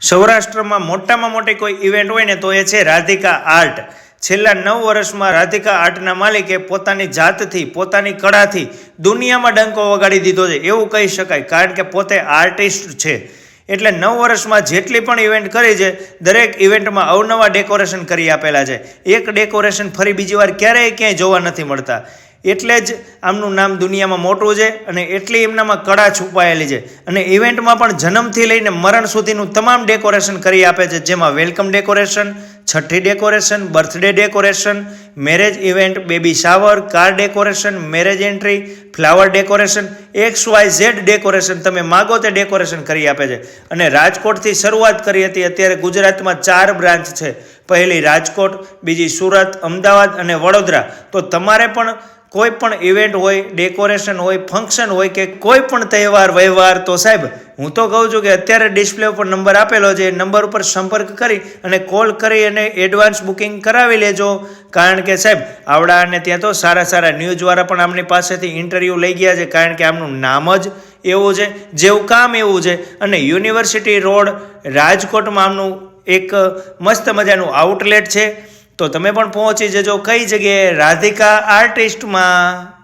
સૌરાષ્ટ્રમાં મોટામાં મોટી કોઈ ઇવેન્ટ હોય ને તો એ છે રાધિકા આર્ટ. છેલ્લા નવ વર્ષમાં રાધિકા આર્ટના માલિકે પોતાની જાતથી, પોતાની કળાથી દુનિયામાં ડંકો વગાડી દીધો છે. એવું કહી શકાય, કારણ કે પોતે આર્ટિસ્ટ છે. એટલે નવ વર્ષમાં જેટલી પણ ઇવેન્ટ કરી છે, દરેક ઇવેન્ટમાં અવનવા ડેકોરેશન કરી આપેલા છે. એક ડેકોરેશન ફરી બીજી વાર ક્યારેય ક્યાંય જોવા નથી મળતા. એટલે જ આમનું નામ દુનિયામાં મોટું છે અને એટલી એમનામાં કળા છુપાયેલી છે. અને ઇવેન્ટમાં પણ જન્મથી લઈને મરણ સુધીનું તમામ ડેકોરેશન કરી આપે છે. જેમાં વેલકમ ડેકોરેશન છઠ્ઠી decoration birthday decoration marriage event baby shower car decoration marriage entry flower decoration X Y Z decoration તમે માગો તે ડેકોરેશન કરી આપે છે. અને રાજકોટથી શરૂઆત કરી હતી. અત્યારે ગુજરાતમાં ચાર બ્રાન્ચ છે. પહેલી રાજકોટ, બીજી સુરત, અમદાવાદ અને વડોદરા. તો તમારે પણ કોઈ પણ ઇવેન્ટ હોય ડેકોરેશન હોય ફંક્શન હોય કે કોઈ પણ તહેવાર, વ્યવહાર, તો સાહેબ, હું તો કહું છું કે અત્યારે ડિસ્પ્લે ઉપર નંબર આપેલો છે નંબર ઉપર સંપર્ક કરી અને કોલ કરી અને એડવાન્સ બુકિંગ કરાવી લેજો. કારણ કે સાહેબ આવડા અને ત્યાં તો સારા સારા ન્યૂઝવાળા પણ આમની પાસેથી ઇન્ટરવ્યૂ લઈ ગયા છે, કારણ કે આમનું નામ જ એવું છે, જેવું કામ એવું છે. અને યુનિવર્સિટી રોડ રાજકોટમાં આમનું એક મસ્ત મજાનું આઉટલેટ છે. તો તમે પણ પહોંચી જજો કઈ જગ્યાએ રાધિકા આર્ટિસ્ટમાં.